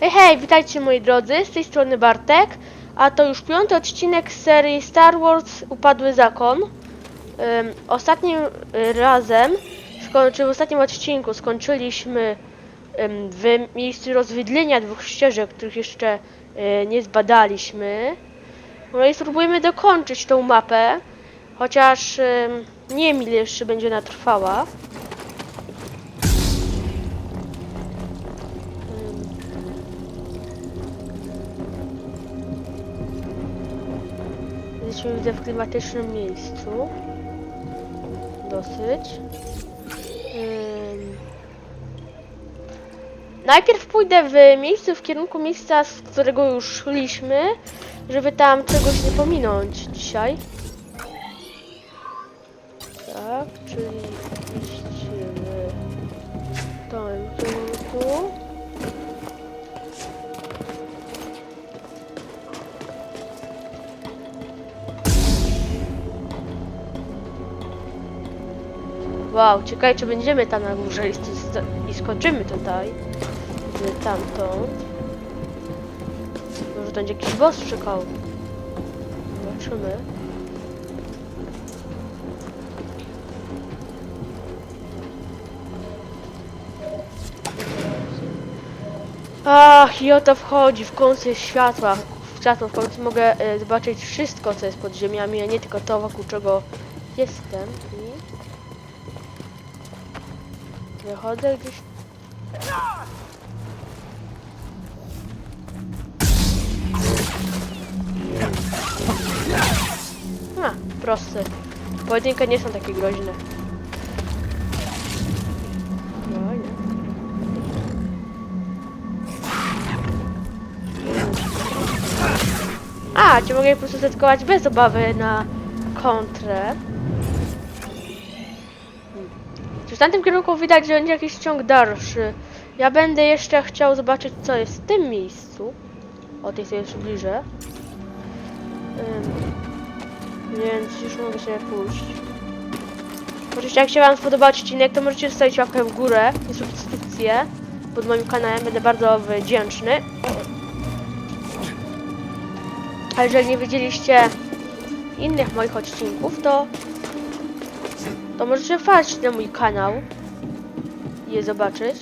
Hej, hej, witajcie moi drodzy, z tej strony Bartek, a to już piąty odcinek z serii Star Wars Upadły Zakon. Ostatnim y, razem, skończy, w ostatnim odcinku skończyliśmy w miejscu rozwydlenia dwóch ścieżek, których jeszcze y, nie zbadaliśmy. No i spróbujemy dokończyć tą mapę, chociaż nie wiem jeszcze będzie ona trwała. Widzę w klimatycznym miejscu. Dosyć. Najpierw pójdę w miejscu w kierunku miejsca, z którego już szliśmy, żeby tam czegoś nie pominąć dzisiaj. Tak, czyli iść w tym kierunku. Wow, ciekawe czy będziemy tam na górze i, i skończymy tutaj. Z tamtąd. Może będzie jakiś boss czekał. Zobaczymy. Ach, i o to wchodzi w końcu światła. W światło w końcu mogę e, zobaczyć wszystko, co jest pod ziemiami, a nie tylko to, wokół czego jestem. Wychodzę gdzieś. A, proste. Pojedynkę nie są takie groźne. A, cię mogę po prostu zetkować bez obawy na kontrę. Czy w tamtym kierunku widać, że będzie jakiś ciąg dalszy? Ja będę jeszcze chciał zobaczyć, co jest w tym miejscu. O, tej sobie przybliżę. Ym, więc już mogę sobie pójść. Oczywiście, jak się Wam spodobał odcinek, to możecie zostawić łapkę w górę i subskrypcję pod moim kanałem. Będę bardzo wdzięczny. A jeżeli nie widzieliście innych moich odcinków, to to możecie wpaść na mój kanał i je zobaczyć.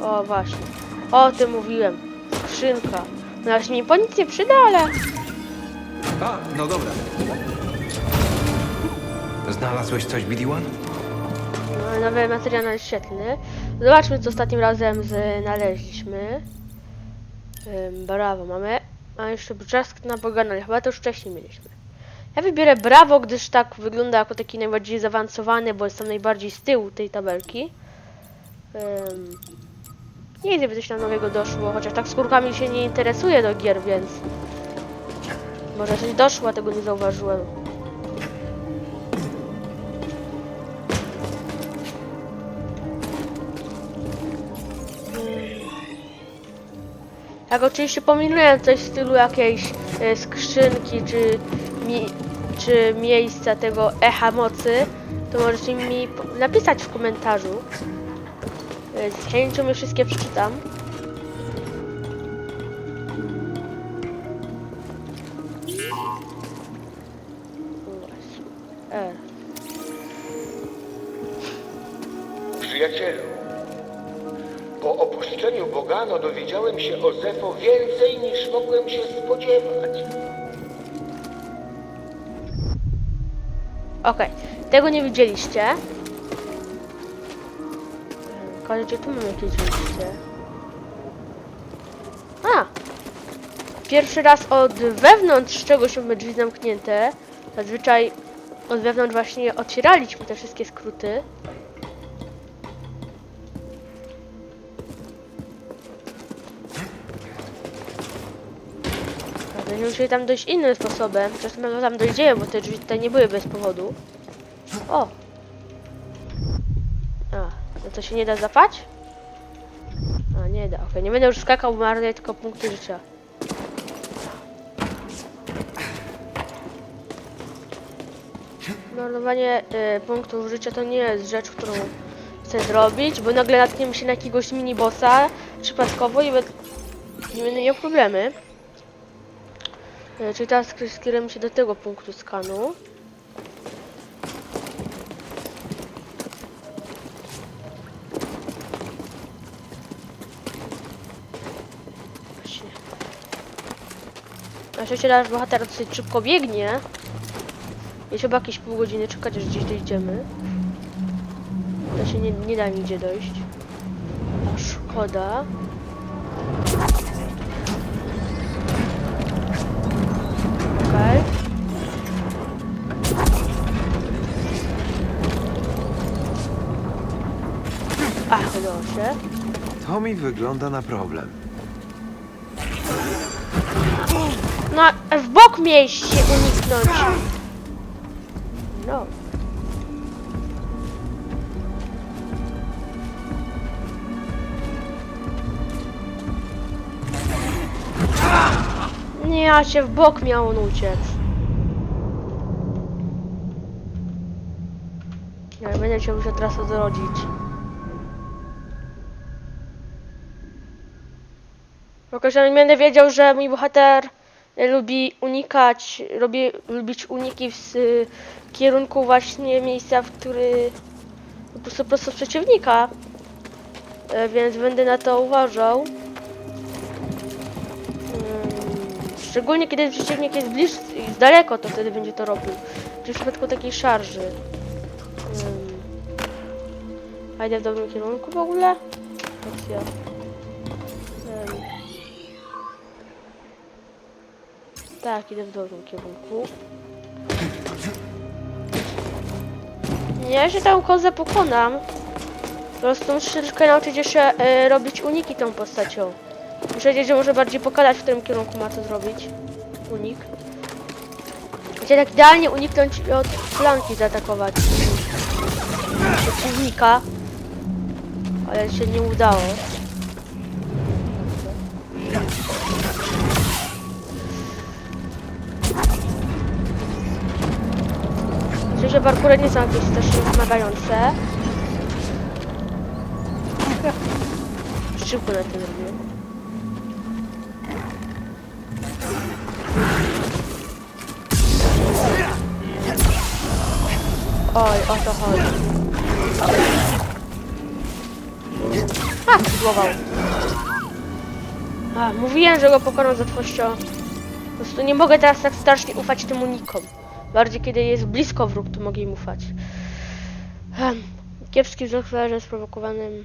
O, właśnie. O tym mówiłem. Skrzynka. No właśnie mi po nic nie przyda, ale... A, no dobra. Znalazłeś coś, BD-1? No, nowy materiał naświetlny. Zobaczmy, co ostatnim razem znaleźliśmy. Ym, brawo, mamy. A jeszcze brzask na Bogana, chyba to już wcześniej mieliśmy. Ja wybiorę Brawo, gdyż tak wygląda jako taki najbardziej zaawansowany, bo jest tam najbardziej z tyłu tej tabelki. Um, nie wiem, żeby coś tam nowego doszło, chociaż tak z kurkami się nie interesuję do gier, więc... Może coś doszło, a tego nie zauważyłem. Jak oczywiście pominuję coś w stylu jakiejś e, skrzynki czy, mi, czy miejsca tego echa mocy, to możecie mi napisać w komentarzu. E, Z chęcią je wszystkie przeczytam. E. Przyjacielu, po opuszczeniu Bogano dowiedziałem się o Zefo więcej niż mogłem się spodziewać. Okej, tego nie widzieliście. Koledzie, tu mam jakieś wyjście. A! Pierwszy raz od wewnątrz czegoś mamy drzwi zamknięte. Zazwyczaj od wewnątrz właśnie otwieraliśmy te wszystkie skróty. Będziemy musieli tam dojść innym sposobem. Czasem pewno tam dojdziemy, bo te drzwi tutaj nie były bez powodu. O! A, no to się nie da zapać? A, nie da. Okej, nie będę już skakał, marnuję tylko punkty życia. Marnowanie y, punktów życia to nie jest rzecz, którą chcę zrobić, bo nagle natkniemy się na jakiegoś mini bossa, przypadkowo i będę miał problemy. E, Czyli teraz sk- skierujemy się do tego punktu skanu. Właśnie. Na szczęście nasz bohater dosyć szybko biegnie. Jest chyba jakieś pół godziny czekać, aż gdzieś dojdziemy. To się nie, nie da nigdzie dojść. Szkoda. Się. To mi wygląda na problem. No, w bok się uniknąć. No. Nie, ja się w bok miał on uciec. Ja będę się musiał teraz odrodzić. Jakoś nie będę wiedział, że mój bohater lubi unikać, lubi lubić uniki w kierunku właśnie miejsca, w który po prostu prosto przeciwnika. E, Więc będę na to uważał. Mm, Szczególnie kiedy przeciwnik jest bliż, jest daleko, to wtedy będzie to robił. Czyli w przypadku takiej szarży. Mm. A idę w dobrym kierunku w ogóle? Tak, idę w dobrym kierunku. Ja się tą kozę pokonam. Po prostu muszę troszkę nauczyć jeszcze e, robić uniki tą postacią. Muszę wiedzieć, że może bardziej pokazać, w którym kierunku ma to zrobić. Unik. Chciałem tak idealnie uniknąć od flanki zaatakować. Przeciwnika. Ale się nie udało. Że parkury nie są jakieś strasznie wymagające. Szybko na tym robię. Oj, o to chodzi. A, spróbował. A, mówiłem, że go pokonał z łatwością. Po prostu nie mogę teraz tak strasznie ufać tym unikom. Bardziej kiedy jest blisko wróg, to mogę im ufać. Ehm, kiepski wzrok zależy sprowokowanym...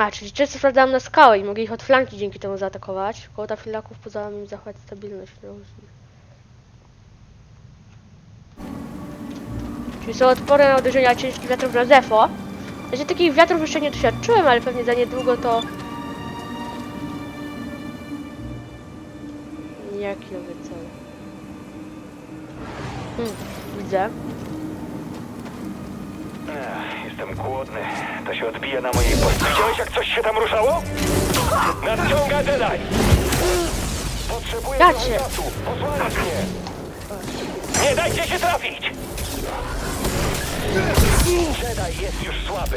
A, czyli często sprawdzałem na skałę i mogę ich od flanki dzięki temu zaatakować. Koło tafilaków pozwala mi zachować stabilność. No. Czyli są odporne na uderzenia ciężkich wiatrów na Zefo. Znaczy takich wiatrów jeszcze nie doświadczyłem, ale pewnie za niedługo to... Jaki nowy? Hmm, widzę. Ech, Jestem głodny. To się odbija na mojej postaci. Widziałeś, jak coś się tam ruszało? Nadciąga Jedi! Potrzebuję Dacie. trochę czasu. Mnie! Nie dajcie się trafić! Jedi jest już słaby.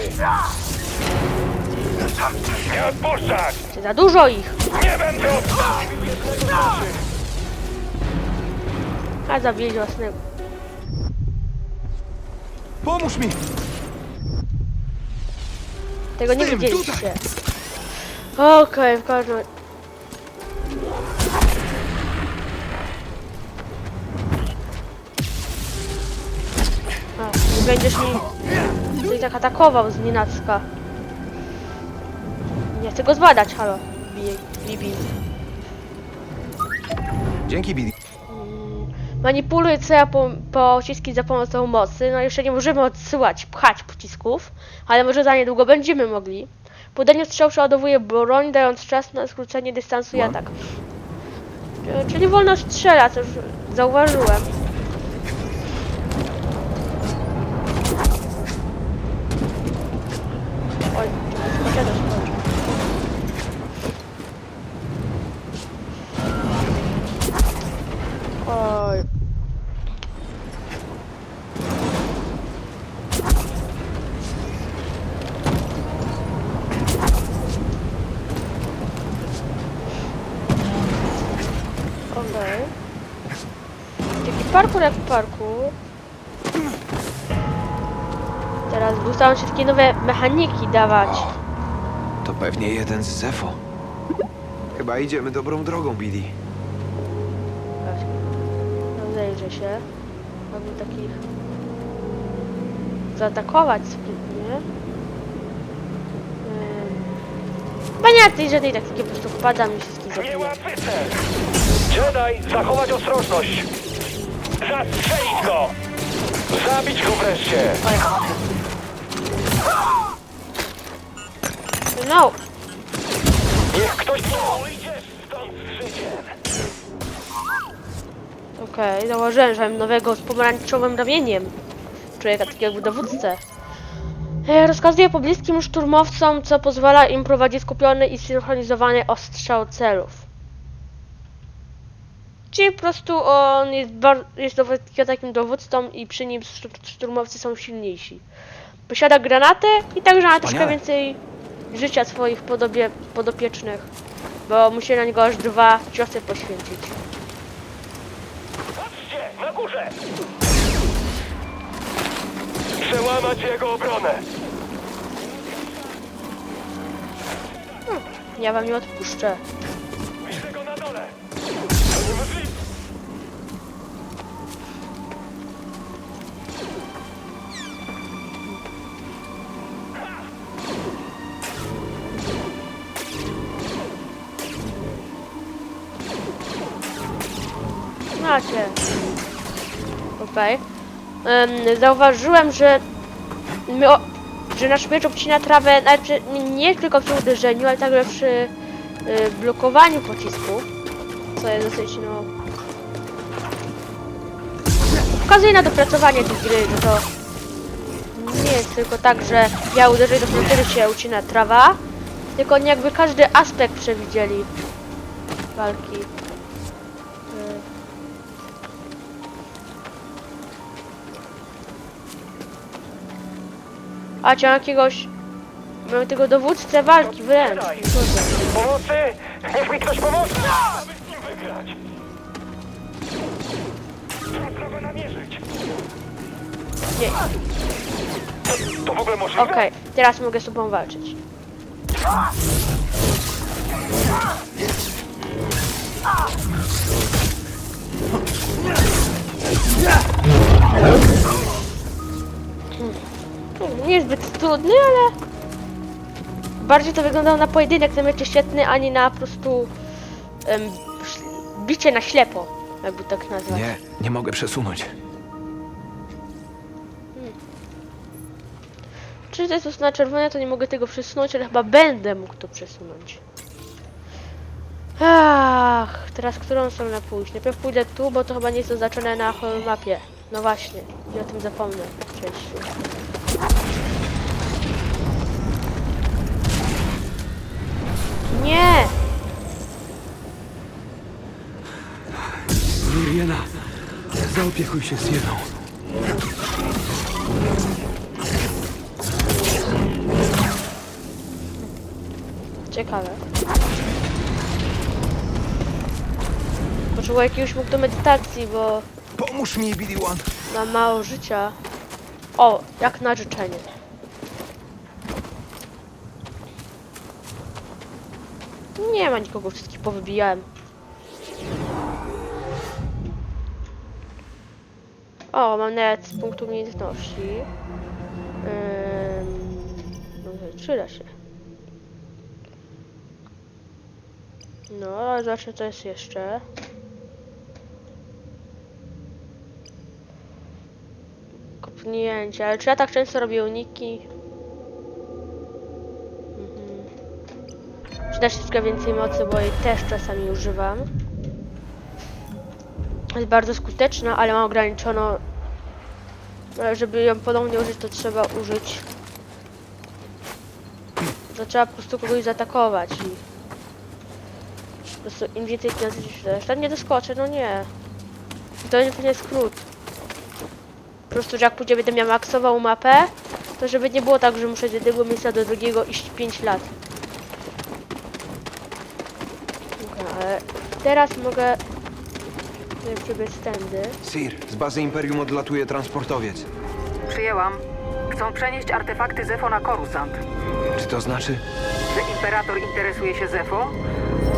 Nie odpuszczać! Czy za dużo ich? Nie będę odpuszczał! A zabili własnego. Pomóż mi! Tego nie tym, widzieliście. Okej, w każdym A, nie będziesz mi tutaj tak atakował z nienacka. Nie chcę go zbadać, halo. Bi- Bibi. Dzięki, Billy. Manipuluj CA po, pociski za pomocą mocy. No jeszcze nie możemy odsyłać, pchać pocisków, ale może za niedługo będziemy mogli. Podanie strzał przeładowuje broń, dając czas na skrócenie dystansu i What? atak. Czyli wolno strzela, co już zauważyłem. Parkour jak parkour. Teraz ustają się takie nowe mechaniki dawać. To pewnie jeden z Zefo. Chyba idziemy dobrą drogą, Billy. Rozejrzę się. Mogę takich zaatakować sprytnie. Ym. Chyba nie jak tej żadnej taktyki, po prostu wpadam i wszystkich zabiję. Niełatwy cel! Jedi, zachować ostrożność! Zastrzelić go! Zabić go wreszcie! No! Niech ktoś pójdzie stąd z życiem! Okej, założyłem, że mam nowego z pomarańczowym ramieniem. Człowieka takiego jakby dowódcę. E, Rozkazuje pobliskim szturmowcom, co pozwala im prowadzić skupiony i synchronizowany ostrzał celów. Czyli po prostu on jest, jest takim dowódcą i przy nim sztur- szturmowcy są silniejsi. Posiada granatę i także ma troszkę więcej życia swoich podobie, podopiecznych, bo musi na niego aż dwa ciosy poświęcić. Patrzcie, na górze! Przełamać jego obronę! Ja wam nie odpuszczę. Okej. Em, zauważyłem, że my o, że nasz miecz obcina trawę nawet przy, nie, nie tylko przy uderzeniu, ale także przy y, blokowaniu pocisku. Co jest dosyć no. Pokazuje na dopracowanie tej gry, że to nie jest tylko tak, że ja uderzę i dopiero wtedy się ucina trawa, tylko oni jakby każdy aspekt przewidzieli walki. A cię jakiegoś. Mamy tego dowódcę walki wręcz. Pomocy! Niech mi ktoś pomoże! Aby z nim wygrać! Trudno go namierzyć! Nie. To w ogóle możliwe? Okej, teraz mogę z tobą walczyć. Hmm, Nie jest zbyt trudny, ale bardziej to wyglądało na pojedynek na mecie świetny, ani na po prostu bicie na ślepo, jakby tak nazwać. Nie, nie mogę przesunąć. Czy to jest na czerwone, to nie mogę tego przesunąć, ale chyba będę mógł to przesunąć. Ach, teraz którą stronę pójść? Najpierw pójdę tu, bo to chyba nie jest oznaczone na mapie. No właśnie, i o tym zapomnę w Nie! Miriena, zaopiekuj się Sierą. Ciekawe. Potrzebuję jakiegoś mógł do medytacji, bo Pomóż mi, Billy One. Mam mało życia. O, jak na życzenie. Nie ma nikogo, wszystkich powybijałem. O, mam nawet z punktu umiejętności. Ym, no, przyda się. No, ale zobaczmy co jest jeszcze. Kopnięcie, ale czy ja tak często robię uniki? Przyda się troszkę więcej mocy, bo jej też czasami używam. Jest bardzo skuteczna, ale ma ograniczono... Ale żeby ją ponownie użyć, to trzeba użyć... To trzeba po prostu kogoś zaatakować i... Po prostu im więcej pieniędzy się Tam nie doskoczę, no nie. To nie pewnie skrót. Po prostu, że jak później będę miał maksową mapę, to żeby nie było tak, że muszę z jednego miejsca do drugiego iść 5 lat. Dobra, ale teraz mogę przebiec tędy. Sir, z bazy Imperium odlatuje transportowiec. Przyjęłam. Chcą przenieść artefakty Zefo na Korusant. Czy to znaczy... Czy Imperator interesuje się Zefo?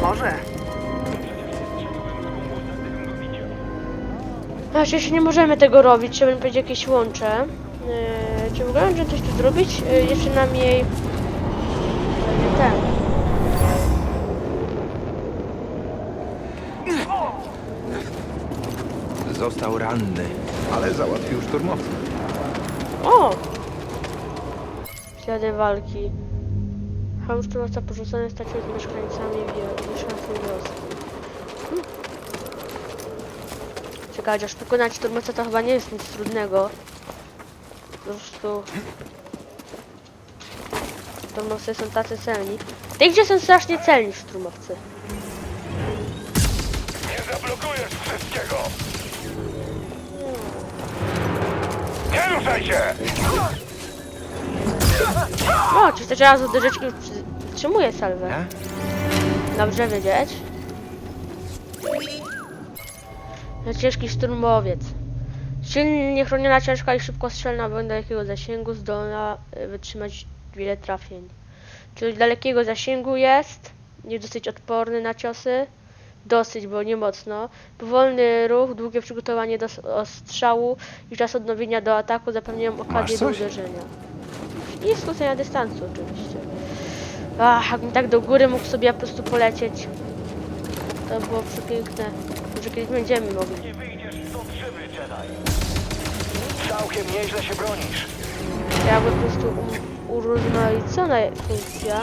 Może. Aż jeszcze nie możemy tego robić, trzeba będzie jakieś łącze. Yy, czy mogę że coś tu zrobić? Yy, jeszcze nam jej... Został ranny, ale załatwił szturmowcę. O! Ślady walki. Hełm szturmowca porzucony stać się z mieszkańcami wie- mieszkańcami wioski. Hmm. Czekaj, aż pokonać szturmowca to chyba nie jest nic trudnego. Po prostu... Szturmowcy są tacy celni. Tych, gdzie są strasznie celni szturmowcy. Nie zablokujesz wszystkiego! Nie ruszaj się! O, czy chcesz raz uderzyć i przy- wstrzymuje salwę. Dobrze wiedzieć. Ciężki szturmowiec. Silnie chroniona, ciężka i szybko strzelna broń dalekiego zasięgu zdolna y, wytrzymać wiele trafień. Czyli dalekiego zasięgu jest, nie dosyć odporny na ciosy, dosyć, bo nie mocno. Powolny ruch, długie przygotowanie do s- ostrzału i czas odnowienia do ataku zapewniają okazję do coś? uderzenia. I skrócenia dystansu oczywiście. Ach, jakbym tak do góry mógł sobie po prostu polecieć. To było przepiękne. Może kiedyś będziemy mogli. Nie wyjdziesz stąd żywy, Jedi! Całkiem nieźle się bronisz. Jakby po prostu um, urozmaicona funkcja.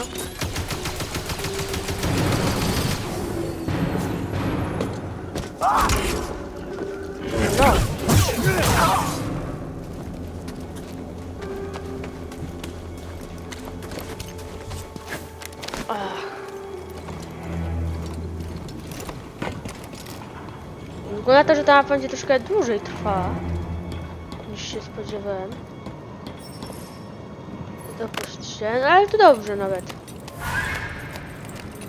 Wygląda to, że ta będzie troszkę dłużej trwa niż się spodziewałem. Dopuśćcie, no ale to dobrze nawet.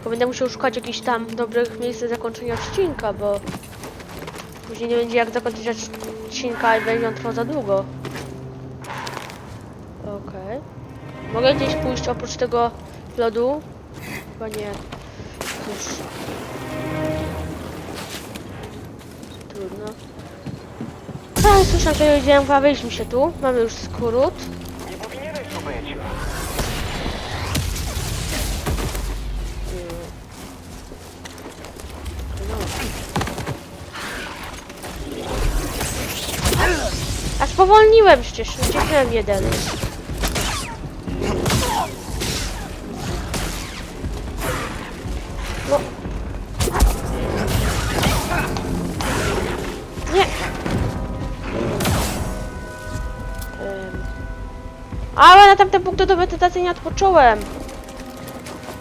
Bo będę musiał szukać jakichś tam dobrych miejsc zakończenia odcinka, bo później nie będzie jak zakończyć odcinka i będzie on trwał za długo. Okej. Mogę gdzieś pójść oprócz tego lodu? Chyba nie. Cóż. Trudno. A, słyszę, że jedziemy, wyjść mi się tu. Mamy już skrót. Spowolniłem przecież, uciekłem jeden. No. Nie. Ale na tamten punkt do medytacji nie odpocząłem.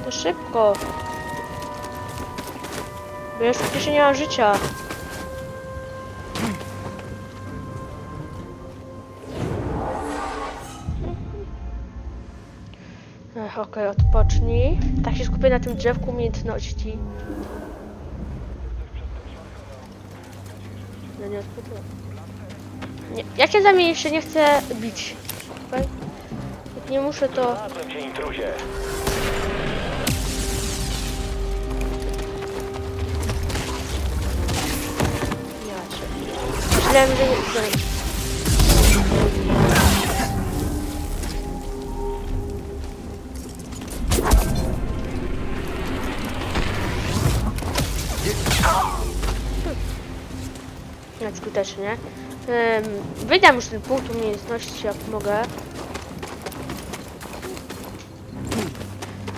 To szybko. Bo już przecież nie mam życia. Odpocznij. Tak się skupię na tym drzewku umiejętności. No nie odpocząłem. Nie, ja cię zamienię, jeszcze nie chcę bić. Okej? Jak nie muszę, to... Znalazłem cię, intruzie. Ja cię. Myślałem, że nie... skutecznie. Um, wydam już ten punkt umiejętności, jak mogę.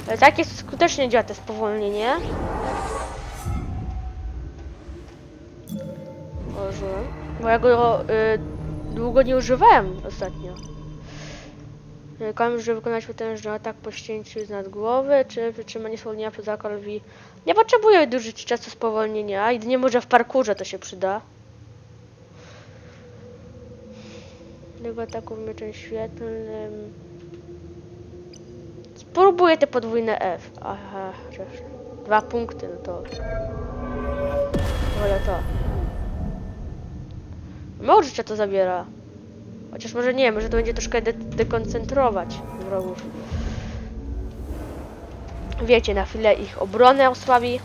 E, Tak jest skutecznie działa to spowolnienie. Boże. Bo ja go y, długo nie używałem ostatnio. Y, Komuś, żeby wykonać potężny atak po ścięciu z nad głowy, czy wytrzymanie spowolnienia przez zakolowi. Nie potrzebuję użyć czasu spowolnienia, jedynie może w parkurze to się przyda. Tego ataku mieczem świetlnym. Spróbuję te podwójne F. Aha, chociaż dwa punkty, no to. Wolę to. Mało życia to zabiera. Chociaż może nie, może to będzie troszkę de dekoncentrować wrogów. Wiecie, na chwilę ich obronę osłabi,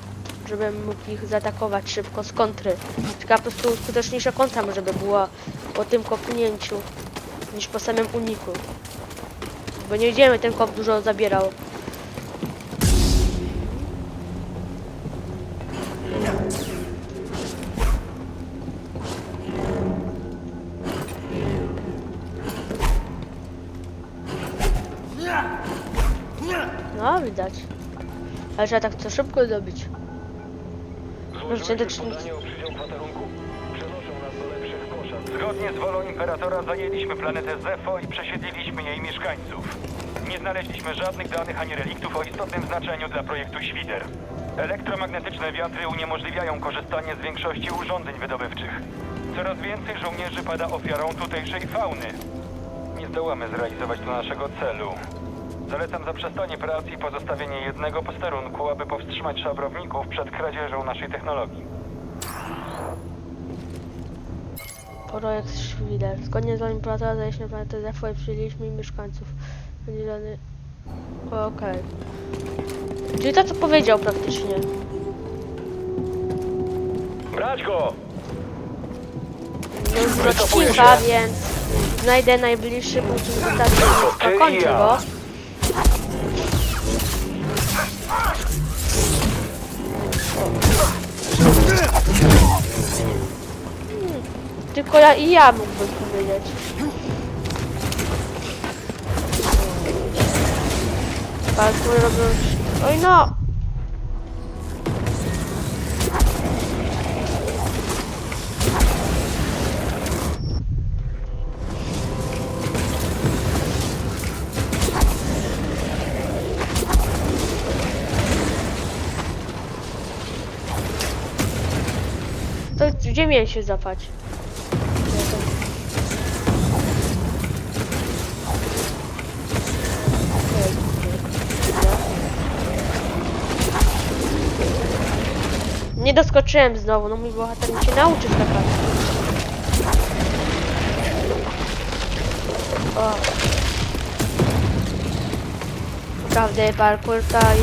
żebym mógł ich zaatakować szybko z kontry. Taka po prostu skuteczniejsza kontra może by była po tym kopnięciu niż po samym uniku. Bo nie wiemy, ten kop dużo zabierał. No, widać. Ale trzeba tak to szybko zrobić. Może do 30. Zgodnie z wolą Imperatora zajęliśmy planetę Zefo i przesiedliliśmy jej mieszkańców. Nie znaleźliśmy żadnych danych ani reliktów o istotnym znaczeniu dla projektu Świder. Elektromagnetyczne wiatry uniemożliwiają korzystanie z większości urządzeń wydobywczych. Coraz więcej żołnierzy pada ofiarą tutejszej fauny. Nie zdołamy zrealizować tu naszego celu. Zalecam zaprzestanie pracy i pozostawienie jednego posterunku, aby powstrzymać szabrowników przed kradzieżą naszej technologii. Projekt Świder. Zgodnie z imperatora zajęliśmy planetę Zefo i przyjęliśmy jej mieszkańców. Okej. Czyli to co powiedział praktycznie. Brać go! Się. więc znajdę najbliższy punkt dostawy Ty i kończę go. Tylko ja i ja mógłbym powiedzieć. Parkour robią... Oj no! To gdzie miałem się zapać? Doskoczyłem znowu, no mój bohater mi się nauczy skakać. O. Naprawdę parkour tutaj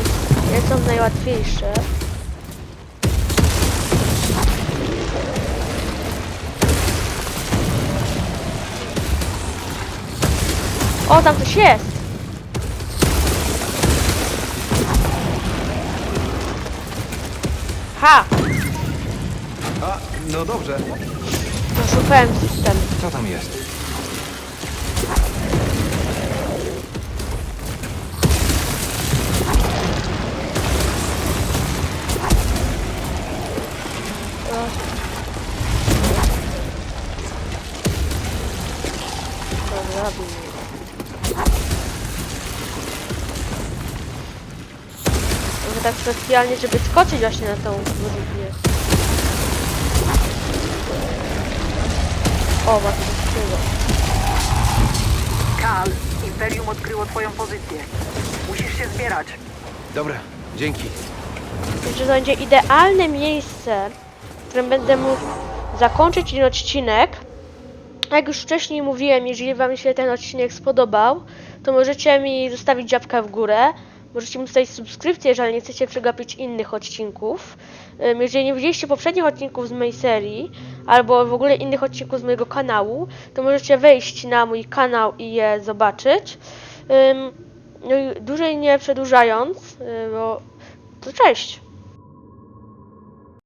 nie są najłatwiejsze. O, tam coś jest! Ha! No dobrze. Zaszukałem system. Co tam jest? Robię. Może tak specjalnie, żeby skoczyć właśnie na tą wyrzutnię. O, właśnie. Kal, Imperium odkryło twoją pozycję. Musisz się zbierać. Dobra, dzięki. Że to będzie idealne miejsce, w którym będę mógł zakończyć ten odcinek. Jak już wcześniej mówiłem, jeżeli Wam się ten odcinek spodobał, to możecie mi zostawić działkę w górę. Możecie mi zostawić subskrypcję, jeżeli nie chcecie przegapić innych odcinków. Jeżeli nie widzieliście poprzednich odcinków z mojej serii, albo w ogóle innych odcinków z mojego kanału, to możecie wejść na mój kanał i je zobaczyć. No i dłużej nie przedłużając, y, bo to cześć!